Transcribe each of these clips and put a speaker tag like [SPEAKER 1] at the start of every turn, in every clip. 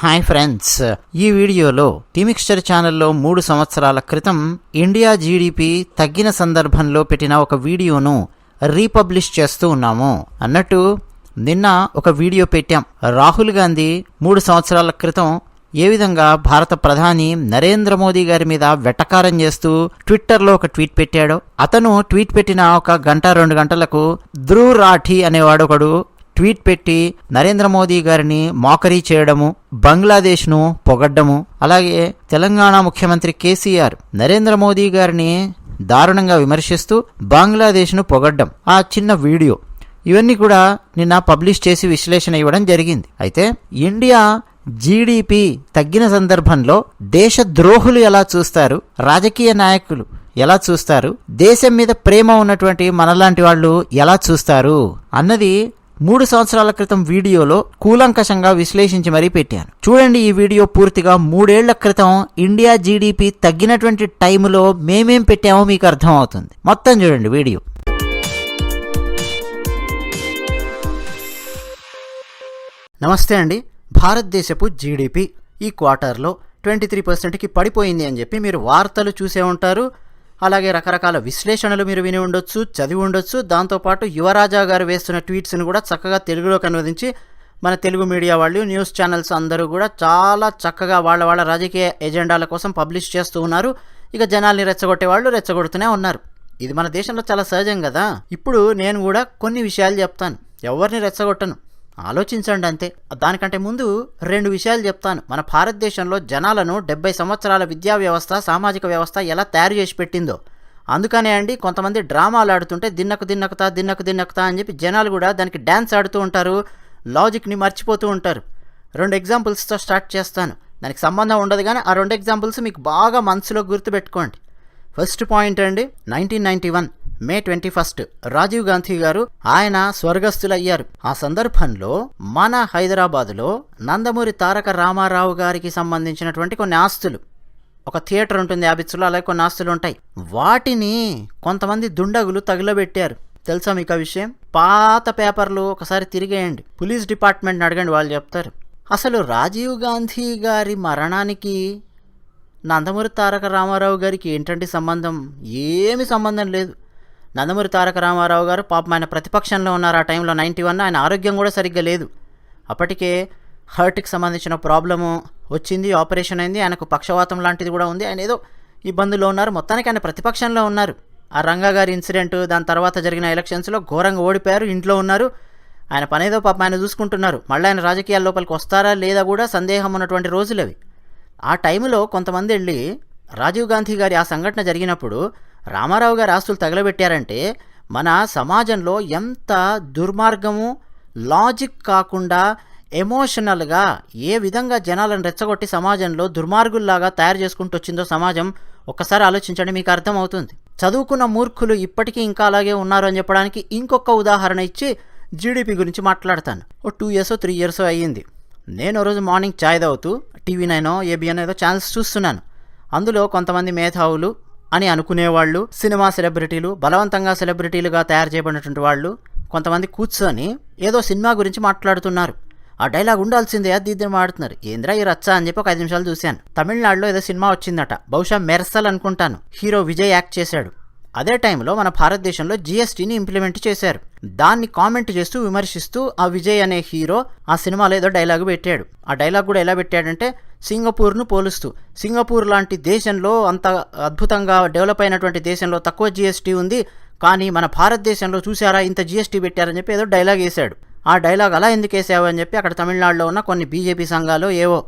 [SPEAKER 1] Hi friends ఈ వీడియోలో టీమిక్స్చర్ ఛానల్లో మూడు సంవత్సరాల క్రితం ఇండియా జీడిపి తగ్గిన సందర్భంలో పెట్టిన ఒక వీడియోను రీపబ్లిష్ చేస్తూ ఉన్నాము. అన్నట్టు నిన్న ఒక వీడియో పెట్టాం. రాహుల్ గాంధీ మూడు సంవత్సరాల క్రితం ఏ విధంగా భారత ప్రధాని నరేంద్ర మోదీ గారి మీద వెటకారం చేస్తూ ట్విట్టర్లో ఒక ట్వీట్ పెట్టాడో అతను ట్వీట్ పెట్టిన ఒక గంట రెండు గంటలకు ధ్రువ్ రాఠీ అనేవాడు ఒకడు ట్వీట్ పెట్టి నరేంద్ర మోదీ గారిని మోకరీ చేయడము బంగ్లాదేశ్ను పొగడ్డము అలాగే తెలంగాణ ముఖ్యమంత్రి కేసీఆర్ నరేంద్ర మోదీ గారిని దారుణంగా విమర్శిస్తూ బంగ్లాదేశ్ను పొగడ్డం. ఆ చిన్న వీడియో. ఇవన్నీ కూడా నిన్న పబ్లిష్ చేసి విశ్లేషణ ఇవ్వడం జరిగింది. అయితే ఇండియా జీడిపి తగ్గిన సందర్భంలో దేశ ద్రోహులు ఎలా చూస్తారు? రాజకీయ నాయకులు ఎలా చూస్తారు? దేశం మీద ప్రేమ ఉన్నటువంటి మనలాంటి వాళ్ళు ఎలా చూస్తారు? అన్నది మూడు సంవత్సరాల క్రితం వీడియోలో కూలంకషంగా విశ్లేషించి మరీ పెట్టాను. చూడండి ఈ వీడియో పూర్తిగా మూడేళ్ళ క్రితం ఇండియా జీడిపి తగ్గినటువంటి టైంలో మేమేం పెట్టామో మీకు అర్థం అవుతుంది మొత్తం చూడండి వీడియో. నమస్తే అండి. భారతదేశపు జీడిపి ఈ క్వార్టర్లో ట్వంటీ త్రీ పర్సెంట్కి పడిపోయింది అని చెప్పి మీరు వార్తలు చూసే ఉంటారు. అలాగే రకరకాల విశ్లేషణలు మీరు విని ఉండొచ్చు చదివి ఉండొచ్చు. దాంతోపాటు యువరాజా గారు వేస్తున్న ట్వీట్స్ని కూడా చక్కగా తెలుగులోకి అనువదించి మన తెలుగు మీడియా వాళ్ళు న్యూస్ ఛానల్స్ అందరూ కూడా చాలా చక్కగా వాళ్ళ వాళ్ళ రాజకీయ ఎజెండాల కోసం పబ్లిష్ చేస్తూ ఉన్నారు. ఇక జనాల్ని రెచ్చగొట్టే వాళ్ళు రెచ్చగొడుతూనే ఉన్నారు. ఇది మన దేశంలో చాలా సహజం కదా. ఇప్పుడు నేను కూడా కొన్ని విషయాలు చెప్తాను. ఎవరిని రెచ్చగొట్టను? ఆలోచించండి అంతే. దానికంటే ముందు రెండు విషయాలు చెప్తాను. మన భారతదేశంలో జనాలను డెబ్బై సంవత్సరాల విద్యా వ్యవస్థ సామాజిక వ్యవస్థ ఎలా తయారు చేసి పెట్టిందో. అందుకనే అండి కొంతమంది డ్రామాలు ఆడుతుంటే దిన్నకు దిన్నకుతా దిన్నకు దిన్నకుతా అని చెప్పి జనాలు కూడా దానికి డ్యాన్స్ ఆడుతూ ఉంటారు లాజిక్ని మర్చిపోతూ ఉంటారు. రెండు ఎగ్జాంపుల్స్తో స్టార్ట్ చేస్తాను. దానికి సంబంధం ఉండదు కానీ ఆ రెండు ఎగ్జాంపుల్స్ మీకు బాగా మనసులో గుర్తుపెట్టుకోండి. ఫస్ట్ పాయింట్ అండి nineteen ninety one. May twenty first Rajiv Gandhi గారు ఆయన స్వర్గస్థులయ్యారు. ఆ సందర్భంలో మన హైదరాబాదులో నందమూరి తారక రామారావు గారికి సంబంధించినటువంటి కొన్ని ఆస్తులు ఒక థియేటర్ ఉంటుంది యాబిత్స్లో అలాగే కొన్ని ఆస్తులు ఉంటాయి. వాటిని కొంతమంది దుండగులు తగులబెట్టారు. తెలుసా మీకు ఆ విషయం? పాత పేపర్లు ఒకసారి తిరిగేయండి. పోలీస్ డిపార్ట్మెంట్ని అడగండి వాళ్ళు చెప్తారు. అసలు రాజీవ్ గాంధీ గారి మరణానికి నందమూరి తారక రామారావు గారికి ఏంటంటే సంబంధం? ఏమి సంబంధం లేదు. నందమూరి తారక రామారావు గారు పాపం ఆయన ప్రతిపక్షంలో ఉన్నారు. ఆ టైంలో నైంటీ వన్ ఆయన ఆరోగ్యం కూడా సరిగ్గా లేదు. అప్పటికే హార్ట్కి సంబంధించిన ప్రాబ్లము వచ్చింది ఆపరేషన్ అయింది. ఆయనకు పక్షవాతం లాంటిది కూడా ఉంది. ఆయన ఏదో ఇబ్బందుల్లో ఉన్నారు. మొత్తానికి ఆయన ప్రతిపక్షంలో ఉన్నారు. ఆ రంగా గారి ఇన్సిడెంట్ దాని తర్వాత జరిగిన ఎలక్షన్స్లో ఘోరంగా ఓడిపోయారు ఇంట్లో ఉన్నారు. ఆయన పనేదో పాపం ఆయన చూసుకుంటున్నారు. మళ్ళీ ఆయన రాజకీయాల లోపలికి వస్తారా లేదా కూడా సందేహం ఉన్నటువంటి రోజులు అవి ఆ టైంలో కొంతమంది వెళ్ళి రాజీవ్ గాంధీ గారి ఆ సంఘటన జరిగినప్పుడు రామారావు గారు ఆస్తులు తగలబెట్టారంటే మన సమాజంలో ఎంత దుర్మార్గము లాజిక్ కాకుండా ఎమోషనల్గా ఏ విధంగా జనాలను రెచ్చగొట్టి సమాజంలో దుర్మార్గుల్లాగా తయారు చేసుకుంటూ వచ్చిందో సమాజం ఒక్కసారి ఆలోచించండి మీకు అర్థమవుతుంది. చదువుకున్న మూర్ఖులు ఇప్పటికీ ఇంకా అలాగే ఉన్నారు అని చెప్పడానికి ఇంకొక ఉదాహరణ ఇచ్చి జీడిపి గురించి మాట్లాడతాను. ఓ టూ ఇయర్స్ త్రీ ఇయర్స్ అయ్యింది. నేను రోజు మార్నింగ్ చాయ్ తాగుతూ టీవీ నైనో ఏబిఎన్ ఏదో ఛానల్స్ చూస్తున్నాను. అందులో కొంతమంది మేధావులు అని అనుకునేవాళ్ళు సినిమా సెలబ్రిటీలు బలవంతంగా సెలబ్రిటీలుగా తయారు చేయబడినటువంటి వాళ్ళు కొంతమంది కూర్చొని ఏదో సినిమా గురించి మాట్లాడుతున్నారు. ఆ డైలాగ్ ఉండాల్సిందే అది ఇది మాడుతున్నారు ఏంద్రా ఈ రచ్చ అని చెప్పి ఒక ఐదు నిమిషాలు చూశాను. తమిళనాడులో ఏదో సినిమా వచ్చిందట. బహుశా మెర్సల్ అనుకుంటాను. హీరో విజయ్ యాక్ట్ చేశాడు. అదే టైంలో మన భారతదేశంలో జిఎస్టీని ఇంప్లిమెంట్ చేశారు. దాన్ని కామెంట్ చేస్తూ విమర్శిస్తూ ఆ విజయ్ అనే హీరో ఆ సినిమాలో ఏదో డైలాగ్ పెట్టాడు. ఆ డైలాగ్ కూడా ఎలా పెట్టాడంటే సింగపూర్ను పోలుస్తూ. సింగపూర్ లాంటి దేశంలో అంత అద్భుతంగా డెవలప్ అయినటువంటి దేశంలో తక్కువ జిఎస్టీ ఉంది. కానీ మన భారతదేశంలో చూసారా ఇంత జిఎస్టీ పెట్టారని చెప్పి ఏదో డైలాగ్ వేశాడు. ఆ డైలాగ్ అలా ఎందుకు వేసావు అని చెప్పి అక్కడ తమిళనాడులో ఉన్న కొన్ని బీజేపీ సంఘాలు ఏవో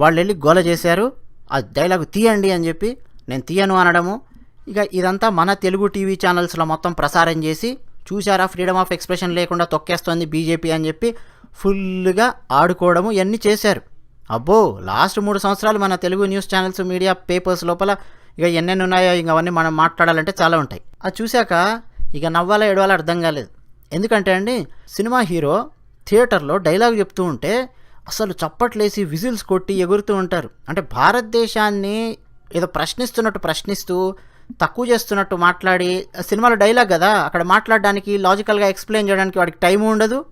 [SPEAKER 1] వాళ్ళు వెళ్ళి గోల చేశారు. ఆ డైలాగ్ తీయండి అని చెప్పి నేను తీయను అనడము. ఇక ఇదంతా మన తెలుగు టీవీ ఛానల్స్లో మొత్తం ప్రసారం చేసి చూసారా ఫ్రీడమ్ ఆఫ్ ఎక్స్ప్రెషన్ లేకుండా తొక్కేస్తోంది బీజేపీ అని చెప్పి ఫుల్గా ఆడుకోవడము ఇవన్నీ చేశారు. అబ్బో లాస్ట్ మూడు సంవత్సరాలు మన Telugu news channels media papers లోపల ఇక ఎన్నెన్ని ఉన్నాయో ఇంక అవన్నీ మనం మాట్లాడాలంటే చాలా ఉంటాయి. అది చూశాక ఇక నవ్వాలా ఏడవాలా అర్థం కాలేదు. ఎందుకంటే అండి సినిమా హీరో థియేటర్లో డైలాగ్ చెప్తూ ఉంటే అసలు చప్పట్లేసి విజిల్స్ కొట్టి ఎగురుతూ ఉంటారు. అంటే భారతదేశాన్ని ఏదో ప్రశ్నిస్తున్నట్టు ప్రశ్నిస్తూ తక్కువ చేస్తున్నట్టు మాట్లాడి సినిమాలో డైలాగ్ కదా అక్కడ మాట్లాడడానికి లాజికల్గా ఎక్స్ప్లెయిన్ చేయడానికి వాడికి టైం ఉండదు.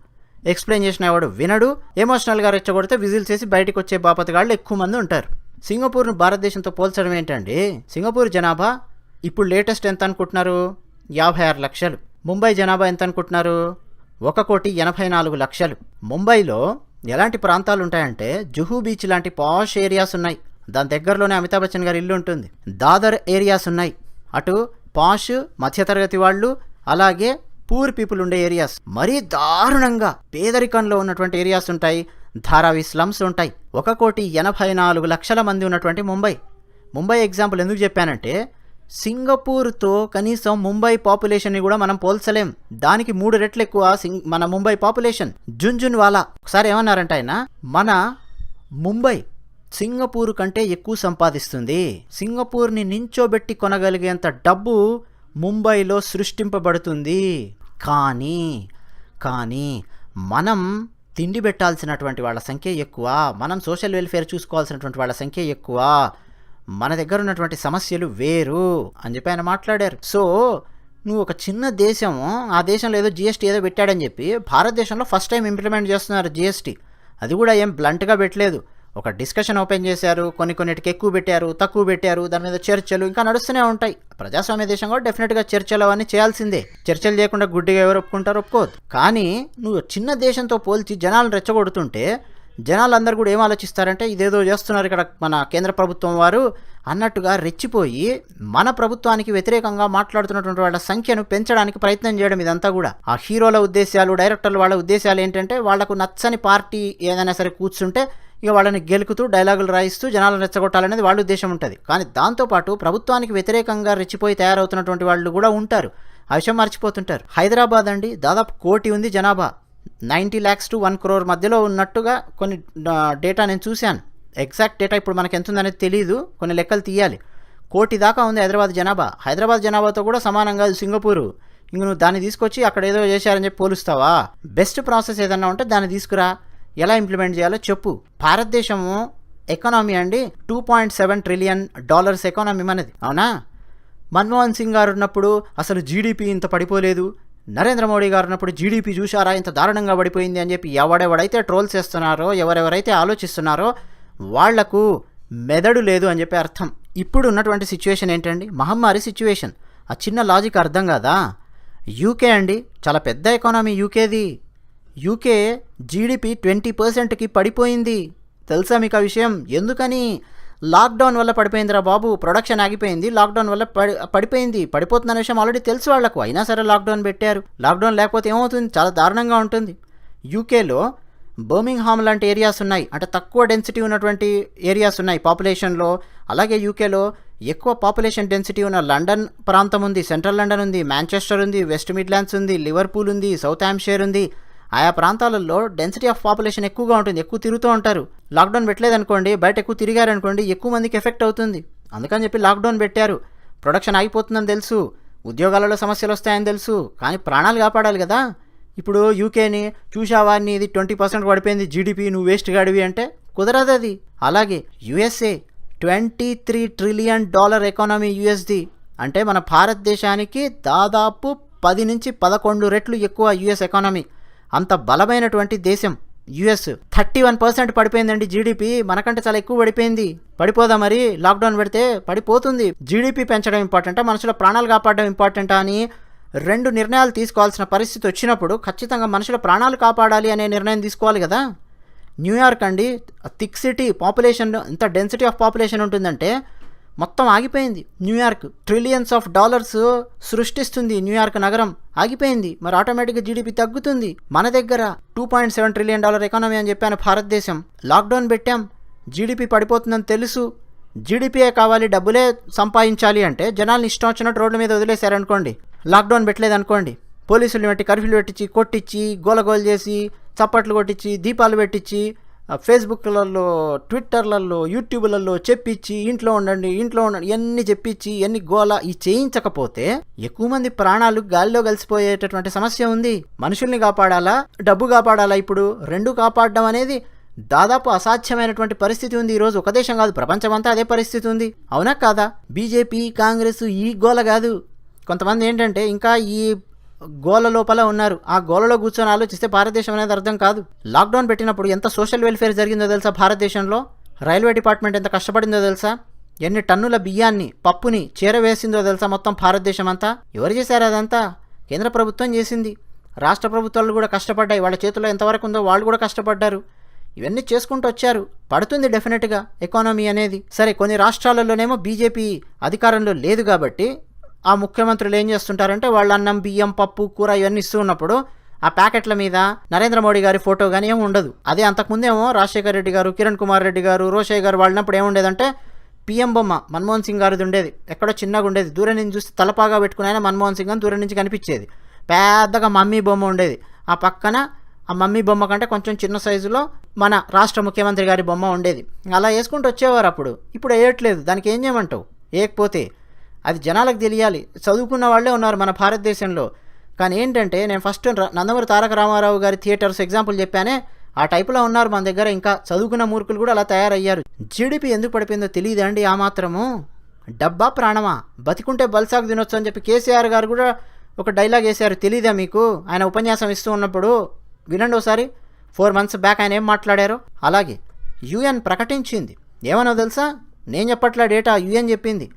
[SPEAKER 1] ఎక్స్ప్లెయిన్ చేసిన వాడు వినడు ఎమోషనల్గా రెచ్చగొడితే విజిల్ చేసి బయటకు వచ్చే బాపతగాళ్ళు ఎక్కువ మంది ఉంటారు. సింగపూర్ను భారతదేశంతో పోల్చడం ఏంటండి? సింగపూర్ జనాభా ఇప్పుడు లేటెస్ట్ ఎంత అనుకుంటున్నారు యాభై ఆరు లక్షలు. ముంబై జనాభా ఎంత అనుకుంటున్నారు ఒక కోటి ఎనభై నాలుగు లక్షలు. ముంబైలో ఎలాంటి ప్రాంతాలు ఉంటాయంటే జుహూ బీచ్ లాంటి పాష్ ఏరియాస్ ఉన్నాయి. దాని దగ్గరలోనే అమితాబ్ బచ్చన్ గారి ఇల్లు ఉంటుంది. దాదర్ ఏరియాస్ ఉన్నాయి. అటు పాష్ మధ్యతరగతి వాళ్ళు అలాగే పూర్ పీపుల్ ఉండే ఏరియాస్. మరీ దారుణంగా పేదరికంలో ఉన్నటువంటి ఏరియాస్ ఉంటాయి. ధారావి స్లమ్స్ ఉంటాయి. ఒక కోటి ఎనభై నాలుగు లక్షల మంది ఉన్నటువంటి ముంబై. ముంబై ఎగ్జాంపుల్ ఎందుకు చెప్పానంటే సింగపూర్తో కనీసం ముంబై పాపులేషన్ని కూడా మనం పోల్చలేం. దానికి మూడు రెట్లు ఎక్కువ సింగ్ మన ముంబై పాపులేషన్ జున్జున్ వాలా. ఒకసారి ఏమన్నారంట ఆయన? మన ముంబై సింగపూర్ కంటే ఎక్కువ సంపాదిస్తుంది. సింగపూర్ని నించోబెట్టి కొనగలిగేంత డబ్బు ముంబైలో సృష్టింపబడుతుంది. కానీ కానీ మనం తిండి పెట్టాల్సినటువంటి వాళ్ళ సంఖ్య ఎక్కువ మనం సోషల్ వెల్ఫేర్ చూసుకోవాల్సినటువంటి వాళ్ళ సంఖ్య ఎక్కువ మన దగ్గర ఉన్నటువంటి సమస్యలు వేరు అని చెప్పి ఆయన మాట్లాడారు. సో నువ్వు ఒక చిన్న దేశం ఆ దేశంలో ఏదో జిఎస్టీ ఏదో పెట్టాడని చెప్పి భారతదేశంలో ఫస్ట్ టైం ఇంప్లిమెంట్ చేస్తున్నారు జిఎస్టీ అది కూడా ఏం బ్లంట్గా పెట్టలేదు. ఒక డిస్కషన్ ఓపెన్ చేశారు కొన్ని కొన్నిటికి ఎక్కువ పెట్టారు తక్కువ పెట్టారు దాని మీద చర్చలు ఇంకా నడుస్తూనే ఉంటాయి. ప్రజాస్వామ్య దేశం కూడా డెఫినెట్గా చర్చలు అవన్నీ చేయాల్సిందే. చర్చలు చేయకుండా గుడ్డిగా ఎవరు ఒప్పుకుంటారు ఒప్పుకోవద్దు. కానీ నువ్వు చిన్న దేశంతో పోల్చి జనాలను రెచ్చగొడుతుంటే జనాలందరూ కూడా ఏం ఆలోచిస్తారంటే ఇదేదో చేస్తున్నారు ఇక్కడ మన కేంద్ర ప్రభుత్వం వారు అన్నట్టుగా రెచ్చిపోయి మన ప్రభుత్వానికి వ్యతిరేకంగా మాట్లాడుతున్నటువంటి వాళ్ళ సంఖ్యను పెంచడానికి ప్రయత్నం చేయడం ఇదంతా కూడా. ఆ హీరోల ఉద్దేశాలు డైరెక్టర్లు వాళ్ళ ఉద్దేశాలు ఏంటంటే వాళ్ళకు నచ్చని పార్టీ ఏదైనా సరే కూర్చుంటే ఇక వాళ్ళని గెలుకుతూ డైలాగులు రాయిస్తూ జనాలను రెచ్చగొట్టాలనేది వాళ్ళ ఉద్దేశం ఉంటుంది. కానీ దాంతోపాటు ప్రభుత్వానికి వ్యతిరేకంగా రెచ్చిపోయి తయారవుతున్నటువంటి వాళ్ళు కూడా ఉంటారు. ఆ విషయం మర్చిపోతుంటారు. హైదరాబాద్ అండి దాదాపు కోటి ఉంది జనాభా. Ninety lakhs to one crore మధ్యలో ఉన్నట్టుగా కొన్ని డేటా నేను చూశాను. ఎగ్జాక్ట్ డేటా ఇప్పుడు మనకు ఎంత ఉందనేది తెలియదు కొన్ని లెక్కలు తీయాలి. కోటి దాకా ఉంది హైదరాబాద్ జనాభా. హైదరాబాద్ జనాభాతో కూడా సమానంగా సింగపూరు. ఇంక నువ్వు దాన్ని తీసుకొచ్చి అక్కడ ఏదో చేశారని చెప్పి పోలుస్తావా? బెస్ట్ ప్రాసెస్ ఏదన్నా ఉంటే దాన్ని తీసుకురా. ఎలా ఇంప్లిమెంట్ చేయాలో చెప్పు. భారతదేశము ఎకానమీ అండి two point seven trillion dollars economy మనది. అవునా? మన్మోహన్ సింగ్ గారు ఉన్నప్పుడు అసలు జీడిపి ఇంత పడిపోలేదు. నరేంద్ర మోడీ గారు ఉన్నప్పుడు జీడిపి చూశారా? ఇంత దారుణంగా పడిపోయింది అని చెప్పి ఎవడెవడైతే ట్రోల్స్ చేస్తున్నారో ఎవరెవరైతే ఆలోచిస్తున్నారో వాళ్ళకు మెదడు లేదు అని చెప్పి అర్థం. ఇప్పుడు ఉన్నటువంటి సిచ్యువేషన్ ఏంటండి? మహమ్మారి సిచ్యువేషన్ ఆ చిన్న లాజిక్ అర్థం కాదా? యూకే అండి. చాలా పెద్ద ఎకానమీ యూకేది యూకే జీడిపి ట్వంటీ పర్సెంట్కి పడిపోయింది. తెలుసా మీకు ఆ విషయం? ఎందుకని? లాక్డౌన్ వల్ల పడిపోయిందిరా బాబు. ప్రొడక్షన్ ఆగిపోయింది. లాక్డౌన్ వల్ల పడి పడిపోయింది. పడిపోతున్న విషయం ఆల్రెడీ తెలుసు వాళ్ళకు అయినా సరే లాక్డౌన్ పెట్టారు. లాక్డౌన్ లేకపోతే ఏమవుతుంది? చాలా దారుణంగా ఉంటుంది. యూకేలో బర్మింగ్హామ్ లాంటి ఏరియాస్ ఉన్నాయి. అంటే తక్కువ డెన్సిటీ ఉన్నటువంటి ఏరియాస్ ఉన్నాయి పాపులేషన్లో. అలాగే యూకేలో ఎక్కువ పాపులేషన్ డెన్సిటీ ఉన్న లండన్ ప్రాంతం ఉంది. సెంట్రల్ లండన్ ఉంది. మాంచెస్టర్ ఉంది. వెస్ట్ మిడ్లాండ్స్ ఉంది. లివర్పూల్ ఉంది. సౌత్ షేర్ ఉంది. ఆయా ప్రాంతాలలో డెన్సిటీ ఆఫ్ పాపులేషన్ ఎక్కువగా ఉంటుంది ఎక్కువ తిరుగుతూ ఉంటారు. లాక్డౌన్ పెట్టలేదనుకోండి బయట ఎక్కువ తిరిగారనుకోండి ఎక్కువ మందికి ఎఫెక్ట్ అవుతుంది. అందుకని చెప్పి లాక్డౌన్ పెట్టారు. ప్రొడక్షన్ ఆగిపోతుందని తెలుసు. ఉద్యోగాలలో సమస్యలు వస్తాయని తెలుసు. కానీ ప్రాణాలు కాపాడాలి కదా. ఇప్పుడు యూకేని చూసావా ఇది ట్వంటీ పర్సెంట్ పడిపోయింది జీడిపి నువ్వు వేస్ట్ గాడివి అంటే కుదరదు అది. అలాగే USA twenty three trillion dollar economy యుఎస్ది అంటే మన భారతదేశానికి దాదాపు పది నుంచి పదకొండు రెట్లు ఎక్కువ యుఎస్ ఎకానమీ అంత బలమైనటువంటి దేశం. యుఎస్ థర్టీ వన్ పర్సెంట్ పడిపోయిందండి జీడిపి. మనకంటే చాలా ఎక్కువ పడిపోయింది. పడిపోదా మరి? లాక్డౌన్ పెడితే పడిపోతుంది. జీడిపి పెంచడం ఇంపార్టెంటా మనుషుల ప్రాణాలు కాపాడడం ఇంపార్టెంటా అని రెండు నిర్ణయాలు తీసుకోవాల్సిన పరిస్థితి వచ్చినప్పుడు ఖచ్చితంగా మనుషుల ప్రాణాలు కాపాడాలి అనే నిర్ణయం తీసుకోవాలి కదా? న్యూయార్క్ అండి థిక్ సిటీ పాపులేషన్ ఇంత డెన్సిటీ ఆఫ్ పాపులేషన్ ఉంటుందంటే మొత్తం ఆగిపోయింది. New York trillions of dollars సృష్టిస్తుంది న్యూయార్క్ నగరం. ఆగిపోయింది. మరి ఆటోమేటిక్గా జీడిపి తగ్గుతుంది. మన దగ్గర two point seven trillion dollar economy అని చెప్పాను భారతదేశం. లాక్డౌన్ పెట్టాం. జీడిపి పడిపోతుందని తెలుసు. జీడిపియే కావాలి డబ్బులే సంపాదించాలి అంటే జనాల్ని ఇష్టం వచ్చినట్టు రోడ్ల మీద వదిలేశారనుకోండి. లాక్డౌన్ పెట్టలేదు అనుకోండి పోలీసులు పెట్టి కర్ఫ్యూలు పెట్టించి కొట్టించి గోలగోలు చేసి చప్పట్లు కొట్టించి దీపాలు పెట్టించి ఫేస్బుక్లలో ట్విట్టర్లలో యూట్యూబ్లలో చెప్పించి ఇంట్లో ఉండండి ఇంట్లో ఉండండి ఇవన్నీ చెప్పించి ఎన్ని గోల ఈ చేయించకపోతే ఎక్కువ మంది ప్రాణాలు గాలిలో కలిసిపోయేటటువంటి సమస్య ఉంది. మనుషుల్ని కాపాడాలా? డబ్బు కాపాడాలా ఇప్పుడు? రెండు కాపాడడం అనేది దాదాపు అసాధ్యమైనటువంటి పరిస్థితి ఉంది. ఈరోజు ఒక దేశం కాదు ప్రపంచమంతా అదే పరిస్థితి ఉంది. అవునా కాదా? బీజేపీ కాంగ్రెస్ ఈ గోల కాదు. కొంతమంది ఏంటంటే ఇంకా ఈ గోల లోపల ఉన్నారు. ఆ గోలలో కూర్చొని ఆలోచిస్తే భారతదేశం అనేది అర్థం కాదు. లాక్డౌన్ పెట్టినప్పుడు ఎంత సోషల్ వెల్ఫేర్ జరిగిందో తెలుసా భారతదేశంలో? రైల్వే డిపార్ట్మెంట్ ఎంత కష్టపడిందో తెలుసా? ఎన్ని టన్నుల బియ్యాన్ని పప్పుని చేరవేసిందో తెలుసా మొత్తం భారతదేశం అంతా? ఎవరు చేశారు అదంతా? కేంద్ర ప్రభుత్వం చేసింది. రాష్ట్ర ప్రభుత్వాలు కూడా కష్టపడ్డాయి. వాళ్ళ చేతిలో ఎంతవరకు ఉందో వాళ్ళు కూడా కష్టపడ్డారు. ఇవన్నీ చేసుకుంటూ వచ్చారు. పడుతుంది డెఫినెట్గా ఎకానమీ అనేది. సరే కొన్ని రాష్ట్రాలలోనేమో బీజేపీ అధికారంలో లేదు కాబట్టి ఆ ముఖ్యమంత్రులు ఏం చేస్తుంటారంటే వాళ్ళు అన్నం బియ్యం పప్పు కూర ఇవన్నీ ఇస్తూ ఉన్నప్పుడు ఆ ప్యాకెట్ల మీద నరేంద్ర మోడీ గారి ఫోటో కానీ ఏమి ఉండదు. అదే అంతకుముందేమో రాజశేఖర రెడ్డి గారు కిరణ్ కుమార్ రెడ్డి గారు రోషయ్య గారు వాడినప్పుడు ఏముండేదంటే పిఎం బొమ్మ మన్మోహన్ సింగ్ గారిది ఉండేది. ఎక్కడో చిన్నగా ఉండేది. దూరం నుంచి చూస్తే తలపాగా పెట్టుకుని మన్మోహన్ సింగ్ అని దూరం నుంచి కనిపించేది. పెద్దగా మమ్మీ బొమ్మ ఉండేది. ఆ పక్కన ఆ మమ్మీ బొమ్మ కంటే కొంచెం చిన్న సైజులో మన రాష్ట్ర ముఖ్యమంత్రి గారి బొమ్మ ఉండేది. అలా వేసుకుంటూ వచ్చేవారు అప్పుడు. ఇప్పుడు వేయట్లేదు. దానికి ఏం చేయమంటావు? వేయకపోతే అది జనాలకు తెలియాలి. చదువుకున్న వాళ్ళే ఉన్నారు మన భారతదేశంలో. కానీ ఏంటంటే నేను ఫస్ట్ నందమూరి తారక రామారావు గారి థియేటర్స్ ఎగ్జాంపుల్ చెప్పానే ఆ టైపులో ఉన్నారు మన దగ్గర. ఇంకా చదువుకున్న మూర్ఖులు కూడా అలా తయారయ్యారు. జీడిపి ఎందుకు పడిపోయిందో తెలియదండి ఆ మాత్రము? డబ్బా ప్రాణమా? బతికుంటే బల్సాకు తినొచ్చు అని చెప్పి కేసీఆర్ గారు కూడా ఒక డైలాగ్ వేశారు. తెలీదా మీకు? ఆయన ఉపన్యాసం ఇస్తూ ఉన్నప్పుడు వినండి ఒకసారి ఫోర్ మంత్స్ బ్యాక్ ఆయన ఏం మాట్లాడారో? అలాగే యుఎన్ ప్రకటించింది. ఏమనో తెలుసా? నేను చెప్పట్లా డేటా యుఎన్ చెప్పింది.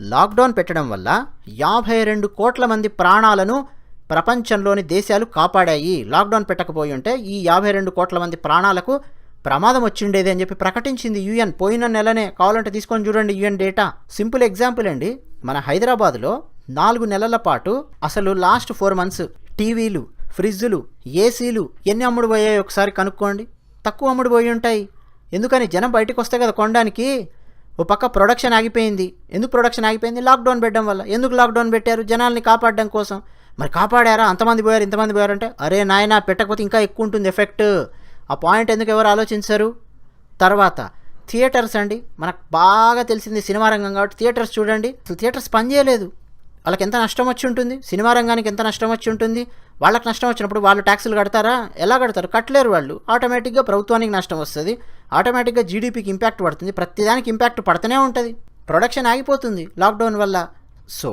[SPEAKER 1] లాక్డౌన్ పెట్టడం వల్ల యాభై రెండు కోట్ల మంది ప్రాణాలను ప్రపంచంలోని దేశాలు కాపాడాయి. లాక్డౌన్ పెట్టకపోయి ఉంటే ఈ యాభై రెండు కోట్ల మంది ప్రాణాలకు ప్రమాదం వచ్చిండేది అని చెప్పి ప్రకటించింది యుఎన్. పోయిన నెలనే కావాలంటే తీసుకొని చూడండి యుఎన్ డేటా. సింపుల్ ఎగ్జాంపుల్ అండి. మన హైదరాబాద్లో నాలుగు నెలల పాటు అసలు లాస్ట్ ఫోర్ మంత్స్ టీవీలు ఫ్రిడ్జులు ఏసీలు ఎన్ని అమ్ముడు పోయాయి ఒకసారి కనుక్కోండి. తక్కువ అమ్ముడు పోయి ఉంటాయి. ఎందుకని జనం బయటకు వస్తే కదా కొనడానికి? ఓ పక్క ప్రొడక్షన్ ఆగిపోయింది. ఎందుకు ప్రొడక్షన్ ఆగిపోయింది? లాక్డౌన్ పెట్టడం వల్ల. ఎందుకు లాక్డౌన్ పెట్టారు? జనాల్ని కాపాడడం కోసం. మరి కాపాడారా? అంతమంది పోయారు ఇంతమంది పోయారంటే అరే నాయన పెట్టకపోతే ఇంకా ఎక్కువ ఉంటుంది ఎఫెక్ట్ ఆ పాయింట్ ఎందుకు ఎవరు ఆలోచించారు? తర్వాత థియేటర్స్ అండి. మనకు బాగా తెలిసింది సినిమా రంగం కాబట్టి థియేటర్స్ చూడండి. అసలు థియేటర్స్ పనిచేయలేదు. వాళ్ళకి ఎంత నష్టం వచ్చి ఉంటుంది? సినిమా రంగానికి ఎంత నష్టం వచ్చి ఉంటుంది? వాళ్ళకి నష్టం వచ్చినప్పుడు వాళ్ళు ట్యాక్సులు కడతారా? ఎలా కడతారు? కట్టలేరు వాళ్ళు. ఆటోమేటిక్గా ప్రభుత్వానికి నష్టం వస్తుంది. ఆటోమేటిక్గా జీడీపీకి ఇంపాక్ట్ పడుతుంది. ప్రతిదానికి ఇంపాక్ట్ పడుతూనే ఉంటుంది. ప్రొడక్షన్ ఆగిపోతుంది లాక్డౌన్ వల్ల. సో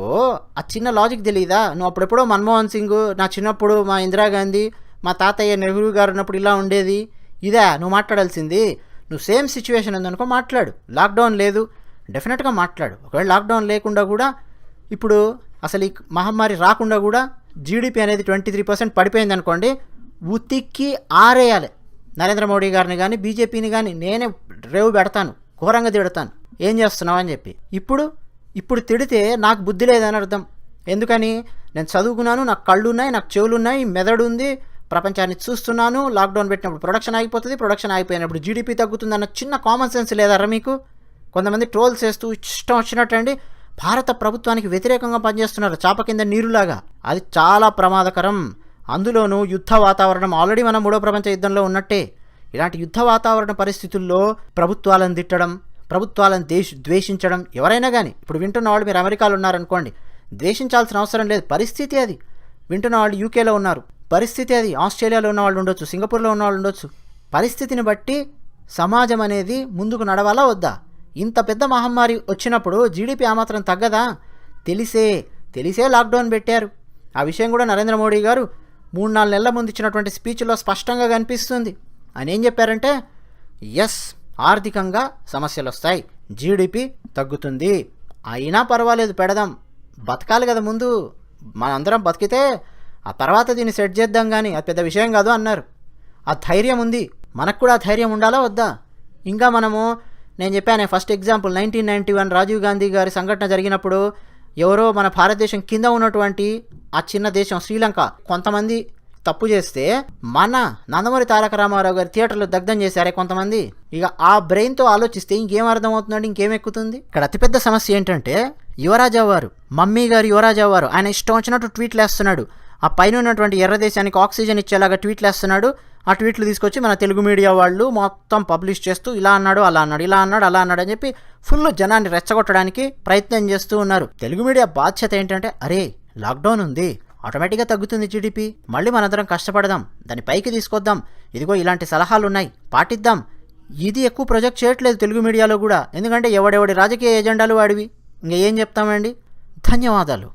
[SPEAKER 1] ఆ చిన్న లాజిక్ తెలియదా నువ్వు అప్పుడెప్పుడో మన్మోహన్ సింగ్ నా చిన్నప్పుడు మా ఇందిరాగాంధీ మా తాతయ్య నెహ్రూ గారు ఉన్నప్పుడు ఇలా ఉండేది. ఇదా నువ్వు మాట్లాడాల్సింది. నువ్వు సేమ్ సిచ్యువేషన్ ఉందనుకో మాట్లాడు. లాక్డౌన్ లేదు. డెఫినెట్గా మాట్లాడు. ఒకవేళ లాక్డౌన్ లేకుండా కూడా ఇప్పుడు అసలు ఈ మహమ్మారి రాకుండా కూడా జీడిపి అనేది ట్వంటీ త్రీ పర్సెంట్ పడిపోయింది అనుకోండి ఉతిక్కి ఆరేయాలి. నరేంద్ర మోడీ గారిని కానీ బీజేపీని కానీ నేనే రేవు పెడతాను ఘోరంగా తిడతాను. ఏం చేస్తున్నావు అని చెప్పి. ఇప్పుడు ఇప్పుడు తిడితే నాకు బుద్ధి లేదని అర్థం. ఎందుకని? నేను చదువుకున్నాను నాకు కళ్ళు ఉన్నాయి నాకు చెవులు ఉన్నాయి మెదడు ఉంది ప్రపంచాన్ని చూస్తున్నాను లాక్డౌన్ పెట్టినప్పుడు ప్రొడక్షన్ ఆగిపోతుంది ప్రొడక్షన్ ఆగిపోయినప్పుడు జీడిపి తగ్గుతుంది అన్న చిన్న కామన్ సెన్స్ లేదారా మీకు? కొంతమంది ట్రోల్స్ చేస్తూ ఇష్టం వచ్చినట్టు అండి భారత ప్రభుత్వానికి వ్యతిరేకంగా పనిచేస్తున్నారు. చాప కింద నీరులాగా. అది చాలా ప్రమాదకరం. అందులోనూ యుద్ధ వాతావరణం ఆల్రెడీ మనం మూడో ప్రపంచ యుద్ధంలో ఉన్నట్టే. ఇలాంటి యుద్ధ వాతావరణ పరిస్థితుల్లో ప్రభుత్వాలను తిట్టడం ప్రభుత్వాలను దేశ ద్వేషించడం ఎవరైనా కానీ ఇప్పుడు వింటున్న వాళ్ళు మీరు అమెరికాలో ఉన్నారనుకోండి ద్వేషించాల్సిన అవసరం లేదు. పరిస్థితి అది. వింటున్న వాళ్ళు యూకేలో ఉన్నారు. పరిస్థితి అది. ఆస్ట్రేలియాలో ఉన్న వాళ్ళు ఉండొచ్చు సింగపూర్లో ఉన్న వాళ్ళు ఉండొచ్చు. పరిస్థితిని బట్టి సమాజం అనేది ముందుకు నడవాలా వద్దా? ఇంత పెద్ద మహమ్మారి వచ్చినప్పుడు జీడిపి ఆ మాత్రం తగ్గదా? తెలిసే తెలిసే లాక్డౌన్ పెట్టారు. ఆ విషయం కూడా నరేంద్ర మోడీ గారు మూడు నాలుగు నెలల ముందు ఇచ్చినటువంటి స్పీచ్లో స్పష్టంగా కనిపిస్తుంది. అని ఏం చెప్పారంటే ఎస్ ఆర్థికంగా సమస్యలు వస్తాయి జీడిపి తగ్గుతుంది. అయినా పర్వాలేదు పెడదాం. బతకాలి కదా ముందు. మనందరం బతికితే ఆ తర్వాత దీన్ని సెట్ చేద్దాం కానీ అది పెద్ద విషయం కాదు అన్నారు. ఆ ధైర్యం ఉంది. మనకు కూడా ఆ ధైర్యం ఉండాలా వద్దా? ఇంకా మనము నేను చెప్పాను first example nineteen ninety one Rajiv Gandhi గారి సంఘటన జరిగినప్పుడు ఎవరో మన భారతదేశం కింద ఉన్నటువంటి ఆ చిన్న దేశం శ్రీలంక కొంతమంది తప్పు చేస్తే మన నందమూరి తారక రామారావు గారి థియేటర్లో దగ్ధం చేశారే కొంతమంది. ఇక ఆ బ్రెయిన్తో ఆలోచిస్తే ఇంకేం అర్థమవుతుందండి ఇంకేం ఎక్కుతుంది? ఇక్కడ అతిపెద్ద సమస్య ఏంటంటే యువరాజా వారు మమ్మీ గారు యువరాజా వారు ఆయన ఇష్టం వచ్చినట్టు ట్వీట్లు వేస్తున్నాడు. ఆ పైన ఉన్నటువంటి ఎర్ర దేశానికి ఆక్సిజన్ ఇచ్చేలాగా ట్వీట్లు వేస్తున్నాడు. ఆ ట్వీట్లు తీసుకొచ్చి మన తెలుగు మీడియా వాళ్ళు మొత్తం పబ్లిష్ చేస్తూ ఇలా అన్నాడు అలా అన్నాడు ఇలా అన్నాడు అలా అన్నాడు అని చెప్పి ఫుల్ జనాన్ని రెచ్చగొట్టడానికి ప్రయత్నం చేస్తూ ఉన్నారు. తెలుగు మీడియా బాధ్యత ఏంటంటే అరే లాక్డౌన్ ఉంది ఆటోమేటిక్గా తగ్గుతుంది జీడిపి మళ్ళీ మనందరం కష్టపడదాం దాన్ని పైకి తీసుకొద్దాం ఇదిగో ఇలాంటి సలహాలు ఉన్నాయి పాటిద్దాం. ఇది ఎక్కువ ప్రొజెక్ట్ చేయట్లేదు తెలుగు మీడియాలో కూడా ఎందుకంటే ఎవడెవడి రాజకీయ ఎజెండాలు వాడివి. ఇంకా ఏం చెప్తామండి? ధన్యవాదాలు.